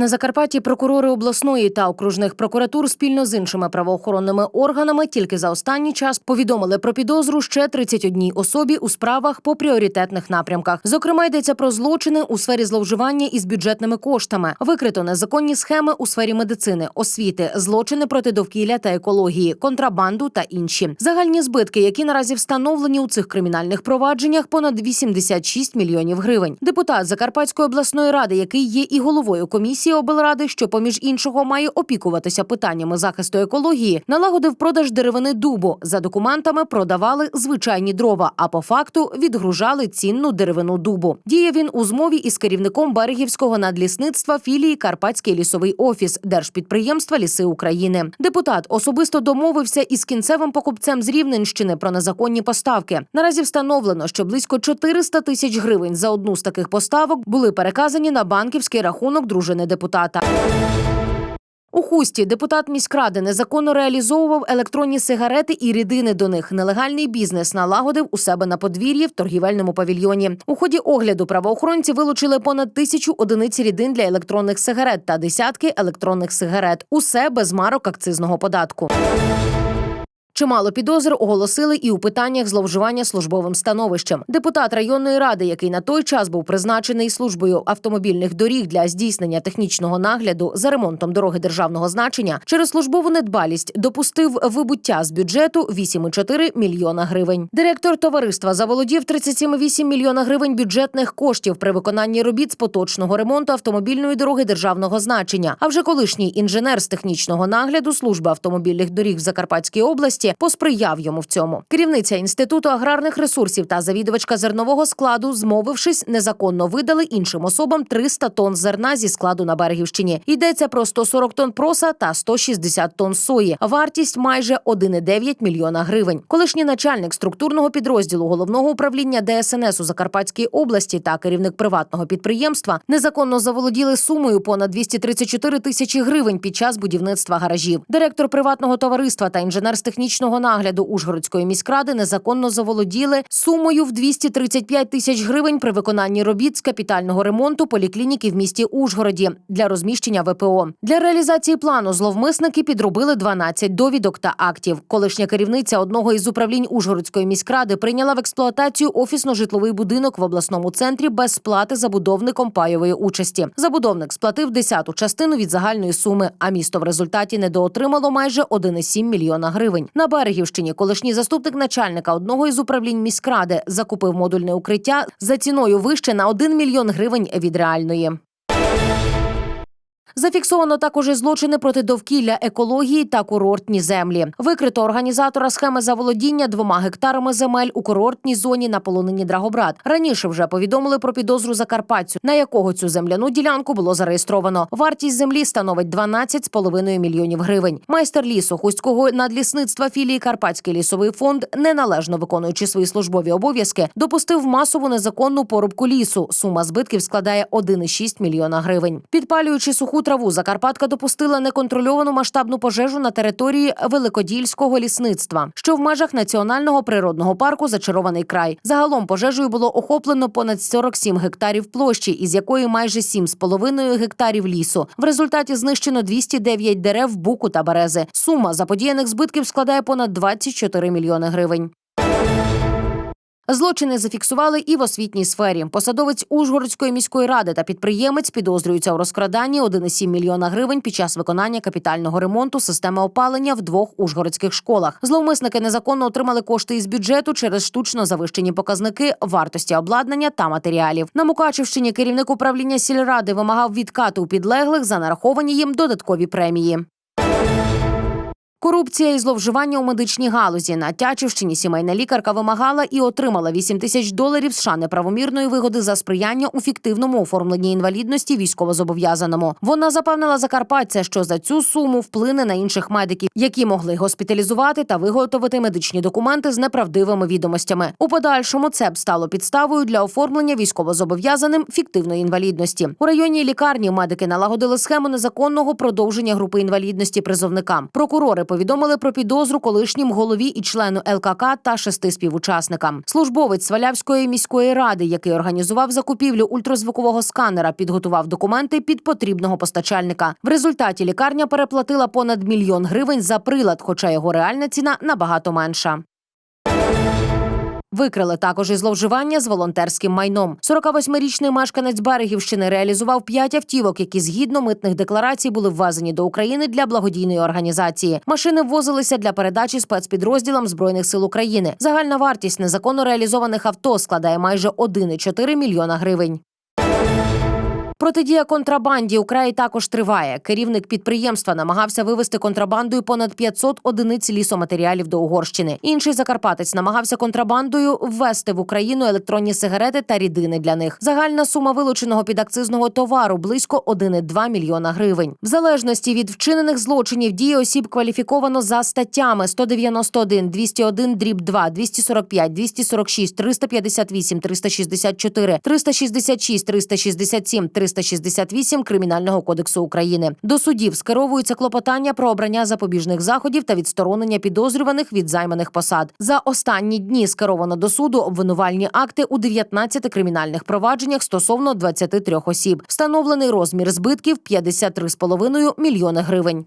На Закарпатті прокурори обласної та окружних прокуратур спільно з іншими правоохоронними органами тільки за останній час повідомили про підозру ще 31 особі у справах по пріоритетних напрямках. Зокрема, йдеться про злочини у сфері зловживання із бюджетними коштами, викрито незаконні схеми у сфері медицини, освіти, злочини проти довкілля та екології, контрабанду та інші загальні збитки, які наразі встановлені у цих кримінальних провадженнях, понад 86 мільйонів гривень. Депутат Закарпатської обласної ради, який є і головою комісії облради, що поміж іншого має опікуватися питаннями захисту екології, налагодив продаж деревини дубу. За документами продавали звичайні дрова, а по факту відгружали цінну деревину дубу. Діє він у змові із керівником берегівського надлісництва філії Карпатський лісовий офіс держпідприємства Ліси України. Депутат особисто домовився із кінцевим покупцем з Рівненщини про незаконні поставки. Наразі встановлено, що близько 400 тисяч гривень за одну з таких поставок були переказані на банківський рахунок дружини депутата. У хусті депутат міськради незаконно реалізовував електронні сигарети і рідини до них. Нелегальний бізнес налагодив у себе на подвір'ї в торгівельному павільйоні. У ході огляду правоохоронці вилучили понад тисячу одиниць рідин для електронних сигарет та десятки електронних сигарет. Усе без марок акцизного податку. Чимало підозр оголосили і у питаннях зловживання службовим становищем. Депутат районної ради, який на той час був призначений службою автомобільних доріг для здійснення технічного нагляду за ремонтом дороги державного значення, через службову недбалість допустив вибуття з бюджету 8,4 мільйона гривень. Директор товариства заволодів 37,8 мільйона гривень бюджетних коштів при виконанні робіт з поточного ремонту автомобільної дороги державного значення. А вже колишній інженер з технічного нагляду служби автомобільних доріг в Закарпатській області посприяв йому в цьому. Керівниця інституту аграрних ресурсів та завідувачка зернового складу, змовившись, незаконно видали іншим особам 300 тонн зерна зі складу на Берегівщині. Йдеться про 140 тонн проса та 160 тонн сої. Вартість майже 1,9 мільйона гривень. Колишній начальник структурного підрозділу головного управління ДСНС у Закарпатській області та керівник приватного підприємства незаконно заволоділи сумою понад 234 тисячі гривень під час будівництва гаражів. Директор приватного товариства та інженер з технічного нагляду Ужгородської міськради незаконно заволоділи сумою в 235 тисяч гривень при виконанні робіт з капітального ремонту поліклініки в місті Ужгороді для розміщення ВПО. Для реалізації плану зловмисники підробили 12 довідок та актів. Колишня керівниця одного із управлінь Ужгородської міськради прийняла в експлуатацію офісно-житловий будинок в обласному центрі без сплати забудовником пайової участі. Забудовник сплатив десяту частину від загальної суми, а місто в результаті недоотримало майже 1,7 мільйона гривень. На Берегівщині колишній заступник начальника одного із управлінь міськради закупив модульне укриття за ціною вище на 1 мільйон гривень від реальної. Зафіксовано також і злочини проти довкілля, екології та курортні землі. Викрито організатора схеми заволодіння двома гектарами земель у курортній зоні на полонині Драгобрат. Раніше вже повідомили про підозру Закарпатцю, на якого цю земляну ділянку було зареєстровано. Вартість землі становить 12,5 мільйонів гривень. Майстер лісу хустського надлісництва філії Карпатський лісовий фонд, неналежно виконуючи свої службові обов'язки, допустив масову незаконну порубку лісу. Сума збитків складає 1,6 мільйона гривень. Підпалюючи суху траву, Закарпатка допустила неконтрольовану масштабну пожежу на території великодільського лісництва, що в межах національного природного парку Зачарований край. Загалом пожежею було охоплено понад 47 гектарів площі, із якої майже 7,5 гектарів лісу. В результаті знищено 209 дерев, буку та берези. Сума заподіяних збитків складає понад 24 мільйони гривень. Злочини зафіксували і в освітній сфері. Посадовець Ужгородської міської ради та підприємець підозрюються у розкраданні 1,7 мільйона гривень під час виконання капітального ремонту системи опалення в двох ужгородських школах. Зловмисники незаконно отримали кошти із бюджету через штучно завищені показники вартості обладнання та матеріалів. На Мукачівщині керівник управління сільради вимагав відкату у підлеглих за нараховані їм додаткові премії. Корупція і зловживання у медичній галузі на Тячівщині сімейна лікарка вимагала і отримала 8 тисяч доларів США неправомірної вигоди за сприяння у фіктивному оформленні інвалідності військовозобов'язаному. Вона запевнила закарпатця, що за цю суму вплине на інших медиків, які могли госпіталізувати та виготовити медичні документи з неправдивими відомостями. У подальшому це б стало підставою для оформлення військовозобов'язаним фіктивної інвалідності. У районній лікарні медики налагодили схему незаконного продовження групи інвалідності призовникам. Прокурори повідомили про підозру колишнім голові і члену ЛКК та шести співучасникам. Службовець Свалявської міської ради, який організував закупівлю ультразвукового сканера, підготував документи під потрібного постачальника. В результаті лікарня переплатила понад мільйон гривень за прилад, хоча його реальна ціна набагато менша. Викрили також і зловживання з волонтерським майном. 48-річний мешканець Берегівщини реалізував п'ять автівок, які згідно митних декларацій були ввезені до України для благодійної організації. Машини ввозилися для передачі спецпідрозділам збройних сил України. Загальна вартість незаконно реалізованих авто складає майже 1,4 мільйона гривень. Протидія контрабанді у краї також триває. Керівник підприємства намагався вивезти контрабандою понад 500 одиниць лісоматеріалів до Угорщини. Інший закарпатець намагався контрабандою ввести в Україну електронні сигарети та рідини для них. Загальна сума вилученого підакцизного товару близько 1,2 мільйона гривень. В залежності від вчинених злочинів дії осіб кваліфіковано за статтями 191, 201, дріб 2, 245, 246, 358, 364, 366, 367, 368 Кримінального кодексу України. До судів скеровуються клопотання про обрання запобіжних заходів та відсторонення підозрюваних від займаних посад. За останні дні скеровано до суду обвинувальні акти у 19 кримінальних провадженнях стосовно 23 осіб. Встановлений розмір збитків 53,5 мільйони гривень.